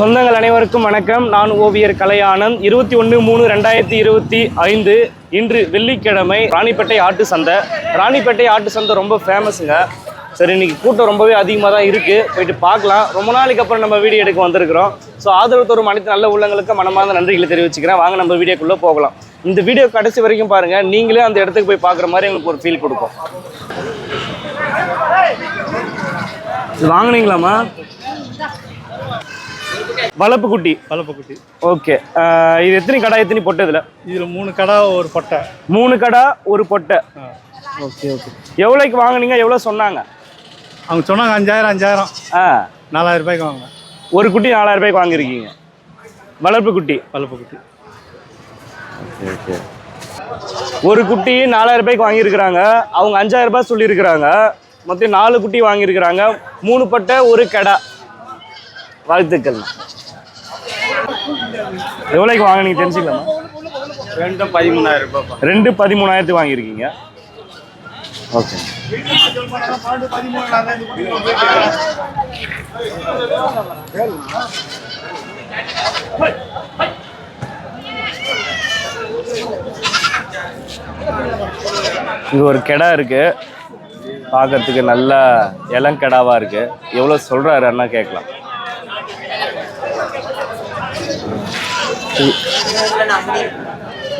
சொந்தங்கள் அனைவருக்கும் வணக்கம். நான் ஓவியர் கலையானந்த் இருபத்தி ஒன்று மூணு ரெண்டாயிரத்தி இருபத்தி ஐந்து இன்று வெள்ளிக்கிழமை ராணிப்பேட்டை ஆட்டு சந்தை. ராணிப்பேட்டை ஆட்டு சந்தை ரொம்ப ஃபேமஸுங்க சரி இன்னைக்கு கூட்டம் ரொம்பவே அதிகமாக தான் இருக்குது போயிட்டு பார்க்கலாம். ரொம்ப நாளைக்கு அப்புறம் நம்ம வீடியோ எடுக்க வந்திருக்கிறோம். ஸோ ஆதரவு தரும் அனைத்து நல்ல உள்ளங்களுக்கு மனமார்ந்த நன்றிகளை தெரிவிச்சுக்கிறேன். வாங்க நம்ம வீடியோக்குள்ளே போகலாம். இந்த வீடியோ கடைசி வரைக்கும் பாருங்கள் நீங்களே அந்த இடத்துக்கு போய் பார்க்குற மாதிரி எங்களுக்கு ஒரு ஃபீல் கொடுக்கும். வாங்கினீங்களாம்மா? வளப்பு குட்டி? பலப்பக்குட்டி ஓகே. இது எத்தனை கடா எத்தனை பொட்டை இதில்? இதில் மூணு கடை ஒரு பட்டை. மூணு கடா ஒரு பொட்டை. Okay okay. எவ்வளோக்கு வாங்குனீங்க? எவ்வளோ சொன்னாங்க? அவங்க சொன்னாங்க அஞ்சாயிரம் அஞ்சாயிரம். ஆ. நாலாயிரம் ரூபாய்க்கு வாங்க ஒரு குட்டி நாலாயிரம் ரூபாய்க்கு வாங்கியிருக்கீங்க. வளர்ப்பு குட்டி? பலப்பக்குட்டி ஒரு குட்டி நாலாயிரம் ரூபாய்க்கு வாங்கியிருக்கிறாங்க. அவங்க அஞ்சாயிரம் ரூபாய் சொல்லியிருக்கிறாங்க. மொத்தம் நாலு குட்டி வாங்கியிருக்கிறாங்க. மூணு பட்டை ஒரு கடா. வாழ்த்துக்கள். எவ்வளோக்கு வாங்கினீங்க தெரிஞ்சுக்கலாமா? ரெண்டும் பதிமூணாயிரம் ரூபாய் ரெண்டு பதிமூணாயிரத்துக்கு வாங்கியிருக்கீங்க. ஓகே. இங்க ஒரு கெடா இருக்கு. பார்க்கறதுக்கு நல்ல இளங்கெடாவா இருக்கு. எவ்வளோ சொல்றாரு அண்ணா கேட்கலாம்.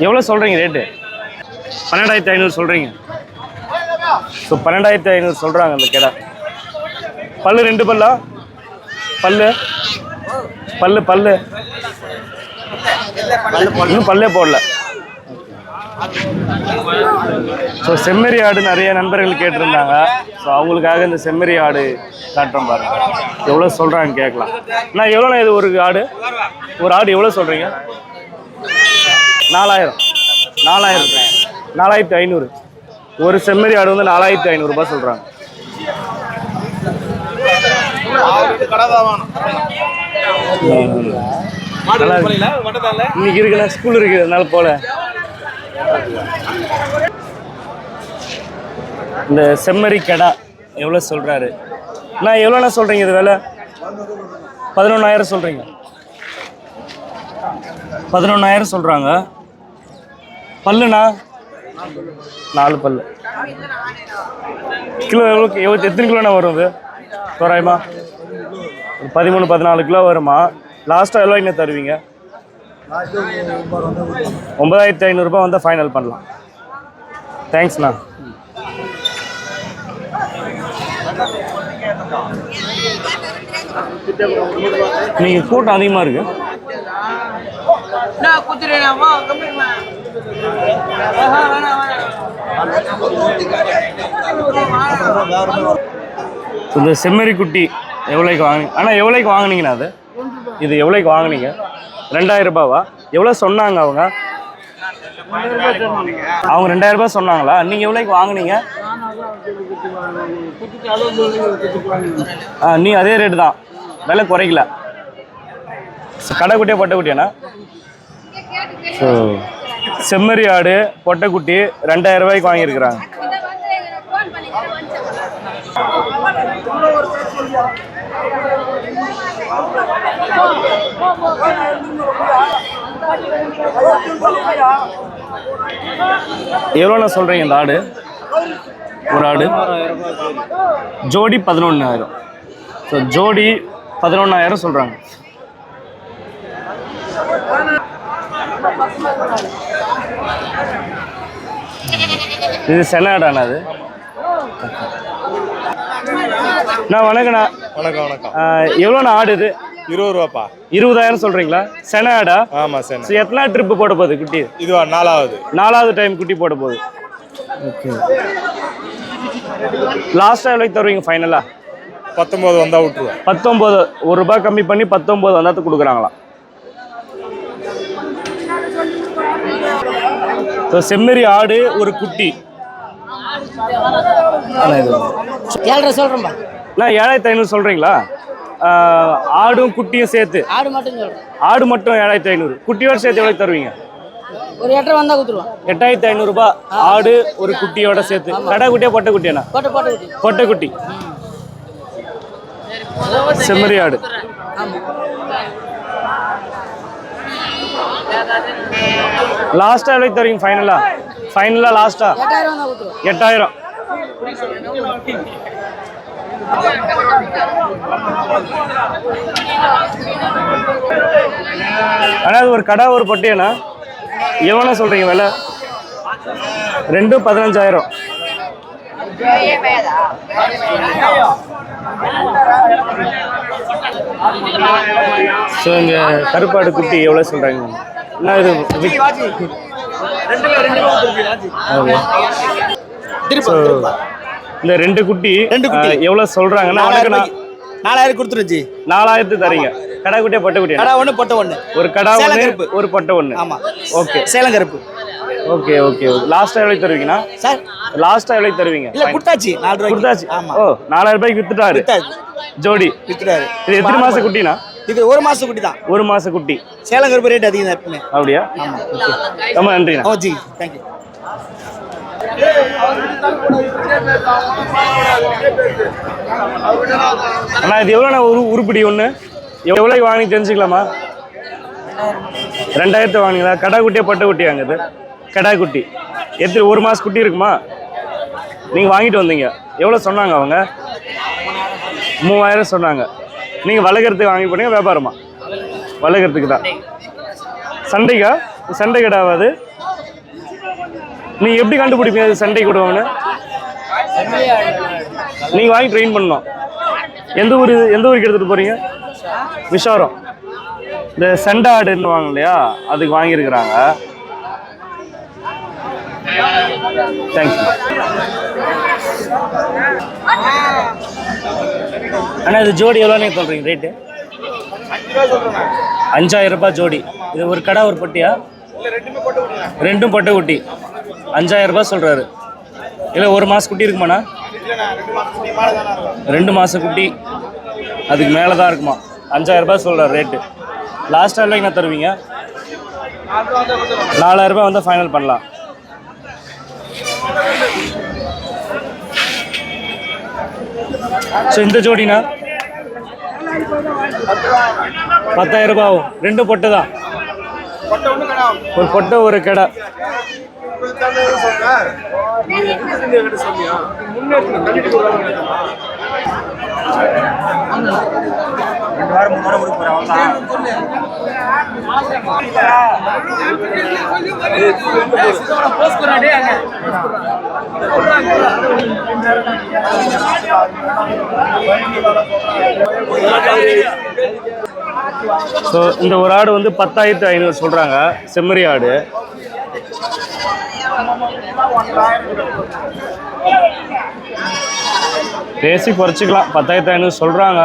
எவ்வளோ சொல்கிறீங்க ரேட்டு பன்னெண்டாயிரத்தி ஐநூறு சொல்கிறீங்க ஸோ பன்னெண்டாயிரத்தி ஐநூறு சொல்கிறாங்க அந்த கடை. பல்லு ரெண்டு பல்லா? பல்லு? பல்லு பல்லு. இன்னும் பல்லே போடல. ஸோ செம்மறி ஆடு நிறைய நண்பர்கள் கேட்டிருந்தாங்க. ஸோ அவங்களுக்காக இந்த செம்மறி ஆடு காட்டுறோம் பாருங்க. எவ்வளோ சொல்கிறாங்க கேட்கலாம். நான் எவ்வளோண்ணா இது ஒரு ஆடு? ஒரு ஆடு எவ்வளோ சொல்கிறீங்க நாலாயிரம். நாலாயிரம். நாலாயிரத்தி ஐநூறு. ஒரு செம்மறி ஆடு வந்து நாலாயிரத்தி ஐநூறுரூபா சொல்கிறாங்க. இன்னைக்கு இருக்குண்ணா ஸ்கூல் இருக்குது அதனால போல. இந்த செம்மறி கடா எவ்வளோ சொல்கிறாரு? நான் எவ்வளோண்ணா சொல்கிறீங்க இது வேலை? பதினொன்றாயிரம் சொல்கிறீங்க. பதினொன்றாயிரம் சொல்கிறாங்க. பல்லுண்ணா? நாலு பல்லு. கிலோ எவ்வளோ எவ்வளோ எத்தனை கிலோண்ணா வரும் இது? தோராயமா? பதிமூணு பதினாலு கிலோ வருமா? லாஸ்ட்டாக எவ்வளோ என்ன தருவீங்க? ஒன்பதாயிரத்தி ஐநூறுரூபா வந்து ஃபைனல் பண்ணலாம். தேங்க்ஸ்ண்ணா நீங்கள் கூட்டம் அதிகமாக இருக்கு. இந்த செம்மறி குட்டி எவ்வளோக்கு வாங்குனீங்க? ஆனால் எவ்வளோக்கு வாங்குனீங்கண்ணா அது? இது எவ்வளோக்கு வாங்குனீங்க? ரெண்டாயிரம் ரூபாவா? எவ்வளோ சொன்னாங்க அவங்க? அவங்க ரெண்டாயிரம் ரூபாய் சொன்னாங்களா? நீங்கள் எவ்வளோக்கு வாங்குனீங்க? ஆ நீ அதே ரேட்டு தான். விலை குறைக்கல. கடைக்குட்டியா பொட்டைக்குட்டியாண்ணா ஸோ செம்மறி ஆடு பொட்டைக்குட்டி ரெண்டாயிரம் ரூபாய்க்கு வாங்கியிருக்கிறாங்க. இதை வந்து எங்களை ஃபோன் பண்ணிக்கிறேன் வந்து எவ்வளோண்ணா சொல்கிறீங்க இந்த ஆடு? ஒரு ஆடு. ஜோடி பதினொன்றாயிரம் ஸோ ஜோடி பதினொன்றாயிரம் சொல்கிறாங்க. இது செனாடாண்ணா அது நான் வணக்கண்ணா. வணக்கம் வணக்கம். எவ்வளோண்ணா ஆடு இது? இருபது ரூபாப்பா இருபதாயிரம் சொல்கிறீங்களா செனாடா ஆமாம் சார் ஸோ எத்தனை ட்ரிப்பு போட போகுது குட்டி? இதுவா நாலாவது. நாலாவது டைம் குட்டி போட போகுது. ஓகே. லாஸ்ட்டாக எவ்வளோக்கு தருவீங்க ஃபைனலாக பத்தொம்போது வந்தால் விட்டுருவேன் பத்தொம்போது ஒரு ரூபாய் கம்மி பண்ணி பத்தொம்போது வந்தாத்து கொடுக்குறாங்களாம் ஸோ செம்மறி ஆடு ஒரு குட்டி. ஏழரை சொல்கிறேன்பா நான் ஏழாயிரத்தி ஐநூறு சொல்கிறீங்களா ஆடும் குட்டியும் சேர்த்து. ஆடு மட்டும் சொல்கிறேன் ஆடு மட்டும் ஏழாயிரத்தி ஐநூறு. குட்டியோட சேர்த்து எவ்வளோ தருவீங்க? ஒரு எட்டரை வந்தால் கொடுத்துருவோம் எட்டாயிரத்தி ஐநூறுரூபா ஆடு ஒரு குட்டியோட சேர்த்து. கடை குட்டியா பொட்டை குட்டியாண்ணா? போட்டு போட்டு விட்டு பொட்டை குட்டி. செம்மறி ஆடு. லாஸ்ட்டாக எவ்வளோ தருவீங்க ஃபைனலாக ஃபைனலாக லாஸ்ட்டாக எட்டாயிரம் எட்டாயிரம். ஆனால் அது ஒரு கடை ஒரு பொட்டியாண்ணா. எவ்வளோ சொல்கிறீங்க விலை? ரெண்டும் பதினஞ்சாயிரம். ஸோ இங்கே கருப்பாடு குட்டி எவ்வளோ சொல்கிறாங்க என்ன இது Okay. இந்த ரெண்டு குட்டி ரெண்டு குட்டி. எவ்வளவு சொல்றாங்கன்னா நாலாயிரம் கொடுத்துருச்சு நாலாயிரத்து தரீங்க. கடை குட்டியா பட்டை குட்டியா? கடை ஒன்று பொட்டை ஒன்று ஒரு கடா ஒன்று. ஒரு பட்டை ஒன்று ஆமா. ஓகே. சேலம் கருப்பு. Okay okay. லாஸ்டா எவ்வளவு தருவீங்கண்ணா சார். லாஸ்டா எவ்வளவு தருவீங்க? இல்ல கொடுத்தாச்சு. நாலு ரூபாய்க்கு. கொடுத்தாச்சு. ஆமா. ஓ நாலாயிரம் ரூபாய்க்கு வித்துட்டாரு. ஜோடி. வித்துட்டாரு. இது எத்தனை மாச குட்டினா? இது ஒரு மாசம் குட்டி தான். ஒரு மாச குட்டி. சேலம் கருப்பு ரேட் அதிகம் தான் எப்பவுமே. அப்படியா? Okay. ரொம்ப நன்றிண்ணா. ஓ ஜி. தேங்க்யூ அண்ணா இது எவ்வளோண்ணா ஒரு உருப்படி ஒன்று எவ்வளோக்கு வாங்கி தெரிஞ்சுக்கலாமா? ரெண்டாயிரத்து வாங்கினீங்களா? கடா குட்டியா பட்டை குட்டியாங்க இது கடா குட்டி. எத்தனை ஒரு மாதம் குட்டி இருக்குமா? நீங்கள் வாங்கிட்டு வந்தீங்க. எவ்வளோ சொன்னாங்க அவங்க? மூவாயிரம் சொன்னாங்க. நீங்கள் வளர்க்குறதுக்கு வாங்கி போனீங்க வியாபாரமா? வளர்க்குறதுக்கு தான். சண்டைக்கா? சண்டை கடாவாது நீங்கள் எப்படி கண்டுபிடிப்பீங்க அது சண்டை விடுவாங்கன்னு நீங்கள் வாங்கி ட்ரெயின் பண்ணணும். எந்த ஊர் எந்த ஊருக்கு எடுத்துகிட்டு போகிறீங்க விஷாரம் இந்த சண்டை ஆடுன்னு வாங்க இல்லையா அதுக்கு வாங்கியிருக்கிறாங்க. தேங்க்ஸ் அண்ணா இது ஜோடி எவ்வளோன்னு சொல்கிறீங்க ரேட்டு அஞ்சாயிரம் ரூபாய் ஜோடி. இது ஒரு கடை ஒரு பட்டியா? ரெண்டும் பட்டை குட்டி அஞ்சாயிரம் ரூபாய் சொல்கிறாரு இல்லை ஒரு மாதம் குட்டி இருக்குமாண்ணா? ரெண்டு மாதம் குட்டி. அதுக்கு மேலே தான் இருக்குமா? அஞ்சாயிரம் ரூபாய் சொல்கிறார் ரேட்டு லாஸ்ட்டாக இல்லை என்ன தருவீங்க? நாலாயிரம் ரூபாய் வந்து ஃபைனல் பண்ணலாம். ஸோ இந்த ஜோடினா? பத்தாயிரம் ரூபாய் ஆகும். ரெண்டு பொட்டு தான். ஒரு பொட்டை ஒரு கடை. ஸோ இந்த ஒரு ஆடு வந்து பத்தாயிரத்து ஐநூறு சொல்கிறாங்க செம்மறி ஆடு. பேசி குறைச்சிக்கலாம் பத்தாயிரத்து ஐநூறு சொல்கிறாங்க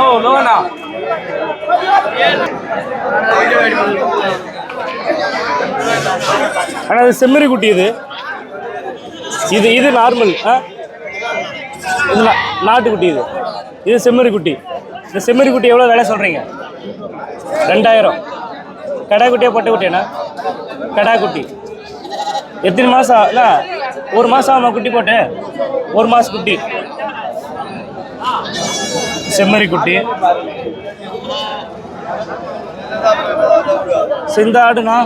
ஆனால் அது செம்மறி குட்டி இது. இது இது நார்மல் ஆ? இது நாட்டுக்குட்டி இது. இது செம்மறி குட்டி இந்த செம்மறி குட்டி எவ்வளோ விலை சொல்கிறீங்க? ரெண்டாயிரம். கடா குட்டியா பொட்டை குட்டியாண்ணா கடா குட்டி எத்தனை மாதம் இல்லை ஒரு மாதம் ஆமாம் குட்டி போட்டு? ஒரு மாதம் குட்டி. செம்மறி குட்டி சிந்த ஆடுனா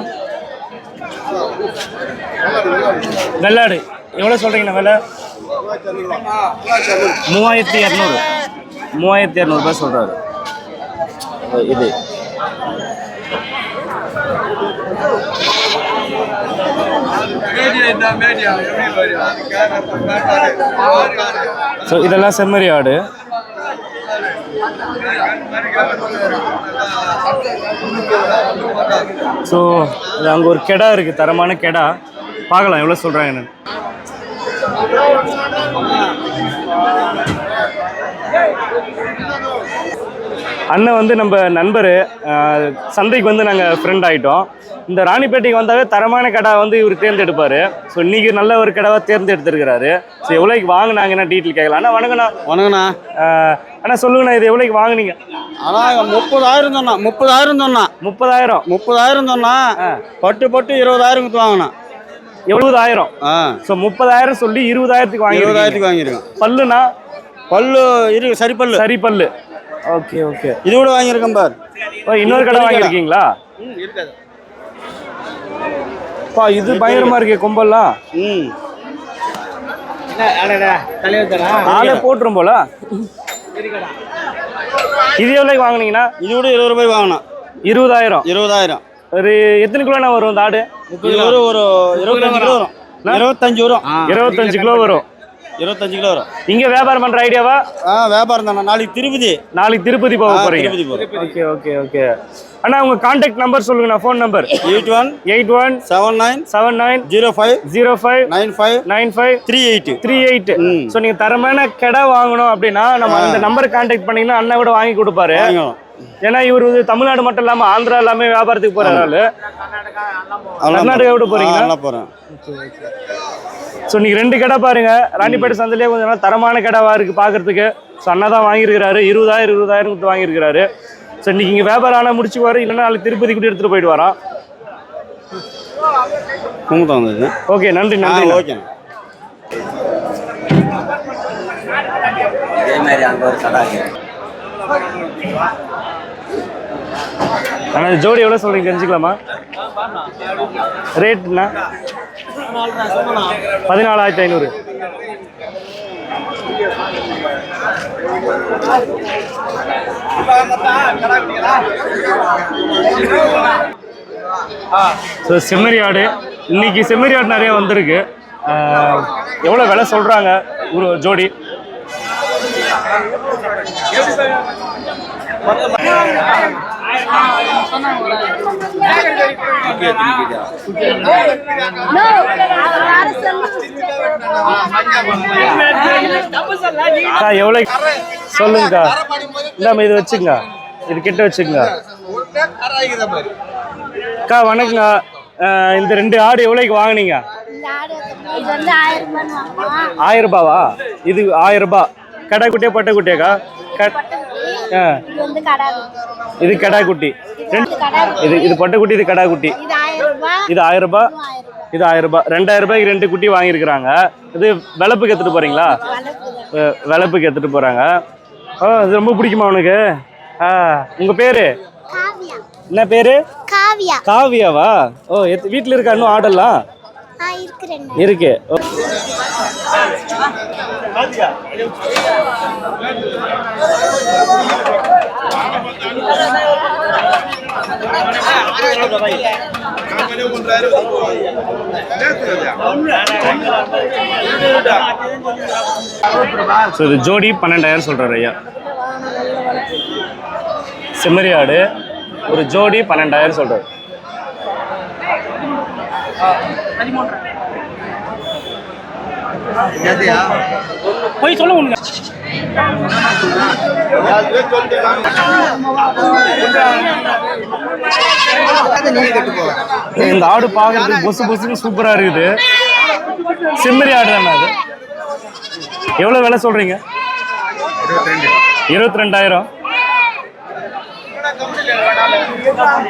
வெள்ளாடு. எவ்வளோ சொல்கிறீங்கண்ணா விலை? மூவாயிரத்தி இரநூறு. மூவாயிரத்தி இரநூறுபா சொல்கிறாரு இது. ஸோ இதெல்லாம் செம்மறி ஆடு. ஸோ அங்கே ஒரு கெடா இருக்குது தரமான கெடா. பார்க்கலாம் எவ்வளோ சொல்கிறாங்க என்னன்னு அண்ணன் வந்து நம்ம நண்பர் சந்தைக்கு வந்து நாங்கள் ஃப்ரெண்ட் ஆகிட்டோம் இந்த ராணிப்பேட்டைக்கு வந்தாவே தரமான கடை வந்து இவர் தேர்ந்தெடுப்பார். ஸோ இன்னைக்கு நல்ல ஒரு கடாவை தேர்ந்தெடுத்திருக்கிறாரு. ஸோ எவ்வளோக்கு வாங்கினாங்கன்னா டீட்டெயில் கேட்கலாம். அண்ணா வணக்கண்ணா வணக்கண்ணா அண்ணா சொல்லுங்கண்ணா இது எவ்வளோக்கு வாங்குனீங்க? ஆனால் முப்பதாயிரம் சொன்னான் முப்பதாயிரம் சொன்னான் முப்பதாயிரம். முப்பதாயிரம் சொன்னான் ஆ. பட்டு பட்டு இருபதாயிரம் வாங்கினான். எழுபதாயிரம். ஆ. ஸோ முப்பதாயிரம் சொல்லி இருபதாயிரத்துக்கு வாங்கி இருபதாயிரத்துக்கு வாங்கியிருக்கோம். பல்லுனா? பல்லு இருக்கு சரி பல்லு. சரி பல்லு. ஓகே ஓகே இது கூட வாங்கியிருக்கேன் பார். ஓ இன்னொரு கடை வாங்கியிருக்கீங்களா? பா இது பயங்கரமா இருக்கே கொம்பெல்லாம் ம். ஆளே போட்டுரும் போல. இது எவ்வளோக்கு வாங்குனீங்கன்னா? இது கூட இருபது ரூபாய் வாங்கினோம். இருபதாயிரம். இருபதாயிரம். ஒரு எத்தனை கிலோண்ணா வரும் இந்த ஆடு? இது ஒரு ஒரு இருபத்தஞ்சு கிலோ வரும். இருபத்தஞ்சு வரும். இருபத்தஞ்சு கிலோ வரும். இருபத்தஞ்சு கிலோ வரும். இங்க வியாபாரம் பண்ற ஐடியாவா? ஆ வியாபாரம் தானே நாளைக்கு திருப்பதி. நாளைக்கு திருப்பதி போக ஆ, போறீங்க. திருப்பதி போகிறோம் ஓகே ஓகே ஓகே. அண்ணா உங்க கான்டாக்ட் நம்பர் சொல்லுங்கண்ணா phone number eight one eight one seven nine seven nine zero five zero five nine five nine five three eight three eight. So நீங்கள் தரமான கடை வாங்கணும் அப்படின்னா நம்ம அந்த நம்பர் கான்டாக்ட் பண்ணீங்கன்னா அண்ணா கூட வாங்கி கொடுப்பாரு. ஏன்னா இவர் வந்து தமிழ்நாடு மட்டும் இல்லாமல் ஆந்திரா எல்லாமே வியாபாரத்துக்கு போறாரு கர்நாடகா விட போறீங்களா? நல்லா போகிறேன் ஸோ நீங்கள் ரெண்டு கடை பாருங்க. ராணிப்பேட்டை சந்தையிலே கொஞ்சம் நல்லா தரமான கடைவா இருக்கு பார்க்கறதுக்கு ஸோ அண்ணா தான் வாங்கியிருக்கிறாரு. இருபதாயிரம் இருபதாயிரம் கொடுத்து வாங்கியிருக்கிறாரு. ஸோ இன்னைக்கு இங்கே வியாபாரம் ஆனால் முடிச்சுக்குவாரு இல்லைன்னா நாளைக்கு திருப்பதி கூட எடுத்துகிட்டு போயிட்டு வரான். ஓகே நன்றி நன்றி. ஓகே. ஆனால் ஜோடி எவ்வளோ சொல்கிறீங்க தெரிஞ்சுக்கலாமா? ரேட்னா பதினாலாயிரத்தி ஐநூறு. ஸோ செம்மறி ஆடு. இன்னைக்கு செம்மறி ஆடு நிறைய வந்திருக்கு. எவ்வளோ விலை சொல்கிறாங்க ஒரு ஜோடி. எவ்வளோ சொல்லுங்கக்கா. இந்தாம இது வச்சுங்க இது கிட்ட வச்சுங்க அக்கா வணக்கங்க. இந்த ரெண்டு ஆடு எவ்வளோக்கு வாங்குனீங்க? ஆயிரம் ரூபாவா? இது ஆயிரம் ரூபாய் கடை குட்டியா பட்டை குட்டியாக்கா? க- இது கடை குட்டி இது இது இது பொட்டை குட்டி இது கடா குட்டி இது ஆயிரம் ரூபாய் இது ஆயிரம் ரூபாய் ரெண்டாயிரம் ரூபாய்க்கு ரெண்டு குட்டி வாங்கியிருக்கிறாங்க. இது விளப்புக்கு எடுத்துட்டு போறீங்களா? விளப்புக்கு. எடுத்துட்டு போறாங்க. ஓ இது ரொம்ப பிடிக்குமா உனக்கு? ஆ உங்க பேரு? என்ன பேரு? காவியா. காவியாவா? ஓ வீட்டில் இருக்கா இன்னும் ஆடெல்லாம் இருக்கு ஸோ இது ஜோடி பன்னெண்டாயிரம் சொல்கிறாரு ஐயா. செம்மறி ஆடு ஒரு ஜோடி பன்னெண்டாயிரம் சொல்றாரு. போய் சொல்ல ஒண்ணு இந்த ஆடு பார்க்கறதுக்கு பொசு பொசுன்னு சூப்பரா இருக்குது. செம்மறி ஆடு தானே அது? எவ்வளவு விலை சொல்றீங்க? இருபத்தி ரெண்டாயிரம்.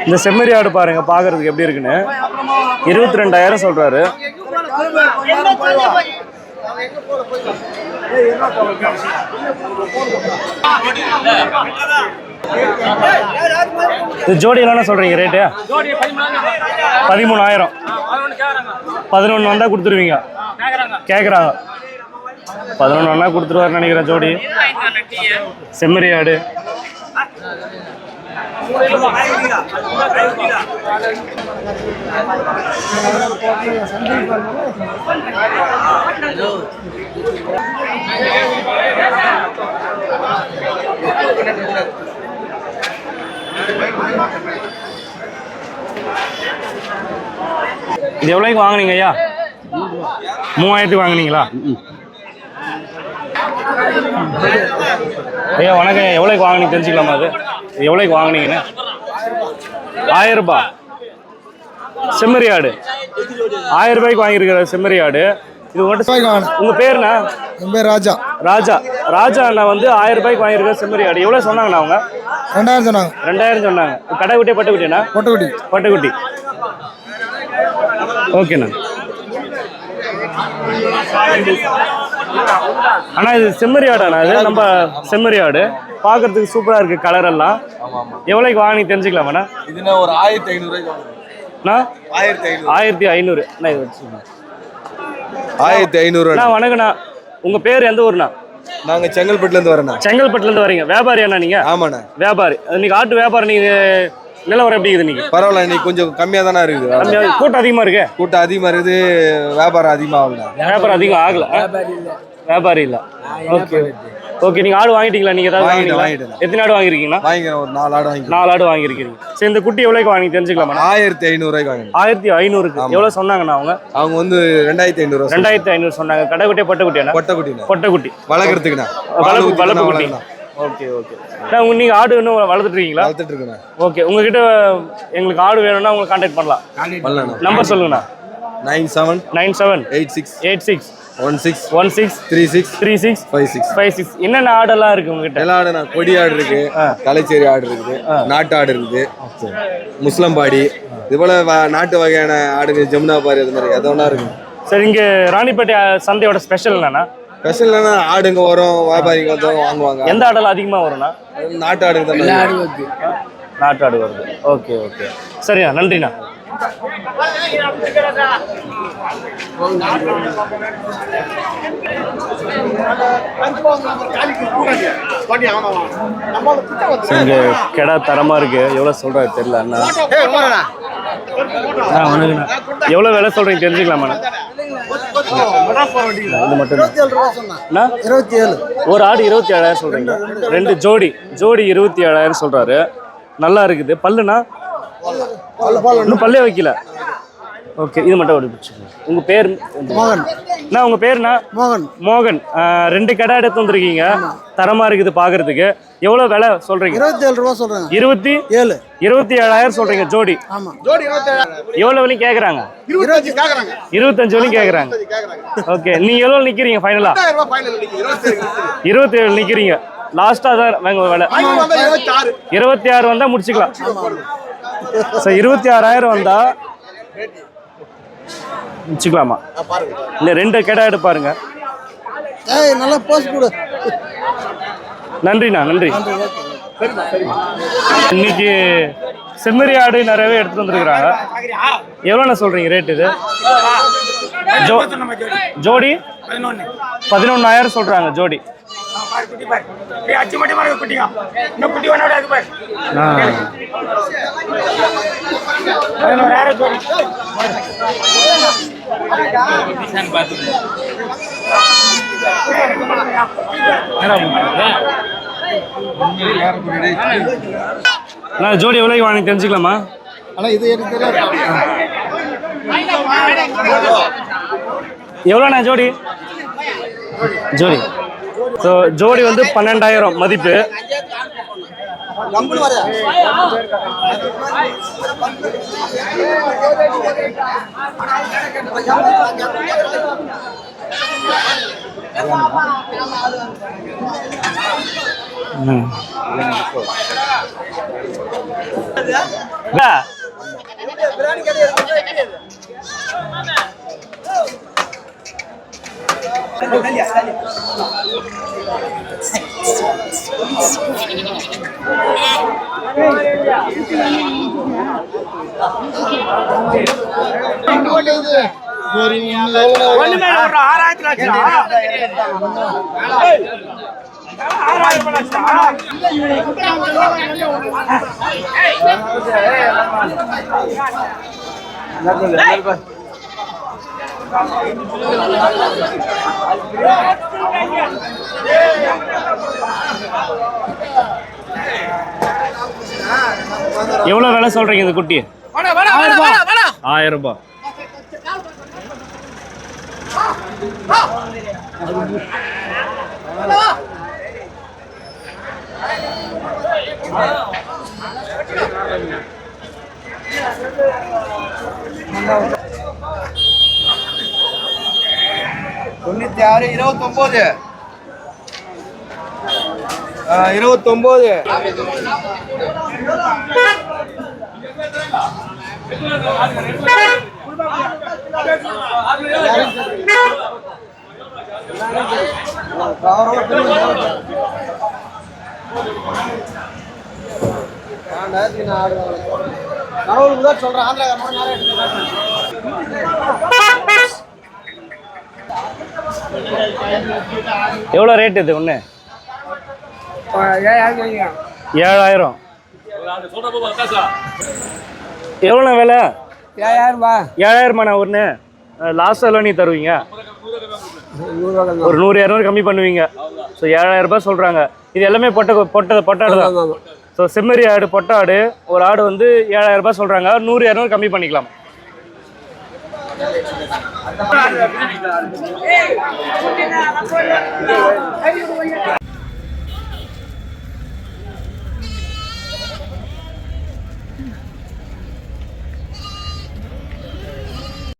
இந்த செம்மறி ஆடு பாருங்க பார்க்கறதுக்கு எப்படி இருக்குன்னு. இருபத்தி ரெண்டாயிரம் சொல்றாரு. இது ஜோடி என்னென்ன சொல்றீங்க ரேட்டு பதிமூணாயிரம். பதினொன்று வந்தா கொடுத்துருவீங்க. கேட்குறாங்க பதினொன்று வந்தா கொடுத்துருவாருன்னு நினைக்கிறேன் ஜோடி. செம்மறி ஆடு. இது எவ்வளோக்கு வாங்கினீங்க ஐயா? மூவாயிரத்துக்கு வாங்குனீங்களா? ஐயா வணக்கம் எவ்வளோக்கு வாங்குனீங்க தெரிஞ்சுக்கலாமா அது? எவ்வளோக்கு வாங்குனீங்கன்னு ஆயிரம் ரூபாய் செம்மறி ஆடு. ஆயிரம் ரூபாய்க்கு வாங்கியிருக்கிற செம்மறி ஆடு. இது உங்கள்கிட்ட உங்க பேருண்ணா? என் பேர் ராஜா. ராஜா. ராஜா அண்ணா வந்து ஆயிரம் ரூபாய்க்கு வாங்கியிருக்கிற செம்மறி ஆடு. எவ்வளோ சொன்னாங்கண்ணா அவங்க? ரெண்டாயிரம் சொன்னாங்க. ரெண்டாயிரம் சொன்னாங்க. கடை குட்டியா பட்டு குட்டியாண்ணா பொட்டுக்குட்டி. பட்டுக்குட்டி. ஓகேண்ணா. அண்ணா இது செம்மறி ஆடாண்ணா இது? நம்ம செம்மறி ஆடு. பார்க்கறதுக்கு சூப்பரா இருக்கு கலர் எல்லாம். எவ்வளோக்கு வாங்கி தெரிஞ்சுக்கலாமாண்ணா இதுனா ஒரு ஆயிரத்தி ஐநூறுரூவாய்க்கு அண்ணா? ஆயிரத்தி ஐநூறு. ஆயிரத்தி ஐநூறு. அண்ணா இது வச்சுக்கோங்க ஆயிரத்தி ஐநூறு அண்ணா வணக்கண்ணா உங்க பேர் எந்த ஊர்ண்ணா? நாங்க செங்கல்பட்டுல இருந்து வரேண்ணா செங்கல்பட்டுல இருந்து வரீங்க. வியாபாரி அண்ணா நீங்க? ஆமாண்ணா. வியாபாரி. இன்னைக்கு ஆட்டு வியாபாரம் நீங்க நிலவரம் எப்படி இருக்குது இன்னைக்கு? பரவாயில்ல இன்னைக்கு கொஞ்சம் கம்மியா தானே இருக்குது. கம்மியா கூட்டம் அதிகமா இருக்கு? கூட்டம் அதிகமா இருக்குது வியாபாரம் அதிகமா ஆகல வியாபாரம் அதிகம் ஆகல. வியாபாரி இல்ல. ஓகே ஓகே நீங்க ஆடு வாங்கிட்டீங்களா? நீங்க ஏதாவது வாங்கிட்டீங்களா. எத்தனை ஆடு வாங்கிருக்கீங்களா வாங்கிக்கிறேன் ஒரு நாலு ஆடு வாங்கிக்கிறேன். நாலு ஆடு வாங்கிருக்கீங்க சரி இந்த குட்டி எவ்வளோக்கு வாங்கி தெரிஞ்சுக்கலாமா? ஆயிரத்தி ஐநூறுரூவாய்க்கு வாங்கினேன். ஆயிரத்தி ஐநூறுக்கு. ஆமா. எவ்வளவு சொன்னாங்கண்ணா அவங்க? அவங்க வந்து ரெண்டாயிரத்தி ஐநூறு ரெண்டாயிரத்தி ஐநூறு சொன்னாங்க. கடை குட்டியா பொட்டை குட்டியாண்ணா கொட்டை குட்டிண்ணா. பொட்டை குட்டி. வளர்க்குறதுக்குண்ணா. வளர்ப்பு வளர்ப்பு குட்டி. ஓகே ஓகே உங்க நீங்க ஆடு இன்னும் வளர்த்துட்டு இருக்கீங்களா வளர்த்துட்டு இருக்குண்ணா ஓகே உங்ககிட்ட எங்களுக்கு ஆடு வேணும்னா உங்களை கான்டாக்ட் பண்ணலாம். நம்பர் சொல்லுங்கண்ணா. Nine seven nine seven eight six eight six one six one six three six three six five six five six என்னென்ன ஆடெல்லாம் இருக்கு உங்ககிட்ட? எல்லா ஆடுண்ணா கொடி ஆடு இருக்கு கலைச்சேரி ஆடு இருக்குது நாட்டு ஆடு இருக்குது முஸ்லம்பாடி இது போல வ- நாட்டு வகையான ஆடுங்க ஜமுனா பாரி அது மாதிரி எது ஒன்றா இருக்கு. சரி இங்க ராணிப்பேட்டை சந்தையோட ஸ்பெஷல் என்னன்னா? ஸ்பெஷல் என்னன்னா ஆடுங்க வரும் வியாபாரிங்க வந்து வாங்குவாங்க. எந்த ஆடெல்லாம் அதிகமா வரும்னா? நாட்டு ஆடுங்க தான். நாட்டு ஆடு வருது. Okay okay. சரிண்ணா நன்றிண்ணா. இங்க கெடா தரமா இருக்கு. எவ்வளவு சொல்றாரு தெரியல அண்ணா. எவ்வளோ எவ்வளவு விலை சொல்றீங்க தெரிஞ்சுக்கலாமா இது மட்டும் இருபத்தி ஏழு ஒரு ஆடு இருபத்தி ஏழாயிரம் சொல்றீங்க. ரெண்டு ஜோடி ஜோடி இருபத்தி ஏழாயிரம் சொல்றாரு. நல்லா இருக்குது. பல்லுனா இன்னும் பல்லே வைக்கல. ஓகே இது மட்டும் ஒரு உங்க பேர் மோகன். அண்ணா உங்க பேருண்ணா மோகன். மோகன். ரெண்டு கடை எடுத்து வந்திருக்கீங்க. தரமா இருக்குது பாக்குறதுக்கு எவ்வளவு விலை சொல்றீங்க? இருபத்தி ஏழு ரூபா சொல்றேன். இருபத்தி ஏழு. இருபத்தி ஏழாயிரம் சொல்றீங்க ஜோடி. ஆமா. எவ்வளவு வரையும் கேக்குறாங்க? இருபத்தி கேக்குறாங்க. இருபத்தஞ்சு வரையும் கேக்குறாங்க. ஓகே நீங்க எவ்வளவு நிக்கிறீங்க ஃபைனலா இருபத்தி ஏழு நிக்கிறீங்க. லாஸ்டா தான் வாங்க விலை. இருபத்தி ஆறு வந்தா முடிச்சுக்கலாம். சார் இருபத்தி ஆறாயிரம் வந்தா முடிச்சுக்கலாமா இல்ல ரெண்டு கடை எடுப்பாருங்க ஏய் நல்லா போஸ்ட் கொடு நன்றிண்ணா நன்றி. இன்னைக்கு செம்மறி ஆடு நிறையவே எடுத்துட்டு வந்திருக்கிறாங்க. எவ்வளோண்ணா சொல்றீங்க ரேட் இது? ஜோ ஜோடி. பதினொன்னாயிரம் சொல்றாங்க ஜோடி. நான் ஜோடி எவ்வளோக்கு வாங்கி தெரிஞ்சுக்கலாமா? ஆனா இது எனக்கு தெரியாது. எவ்வளோண்ணா ஜோடி? ஜோடி. ஸோ ஜோடி வந்து பன்னெண்டாயிரம் மதிப்பு. ஆறாயிரம் அக்கா, எவ்வளோ விலை சொல்றீங்க இந்த குட்டி ஆயிரம் ரூபாய் தொண்ணூற்றி ஆறு இருபத்தொம்போது. இருபத்தொம்போது. கடவுளுக்கு தான் சொல்றேன் ஆந்திரா எவ்வளோ ரேட் இது ஒன்று ஏழாயிரம். எவ்வளோ விலை? ஏழாயிரம்பா ஏழாயிரமாண்ணா ஒன்று லாஸ்ட் எவ்வளோ நீ தருவீங்க? ஒரு நூறு இரநூறு கம்மி பண்ணுவீங்க. ஸோ ஏழாயிரம் ரூபாய் சொல்கிறாங்க இது எல்லாமே பொட்டை பொட்டை பொட்டாடு தான். ஸோ செம்மறி ஆடு பொட்டை ஆடு ஒரு ஆடு வந்து ஏழாயிரம் ரூபாய் சொல்கிறாங்க நூறு இரநூறு கம்மி பண்ணிக்கலாம். அந்த மாதிரி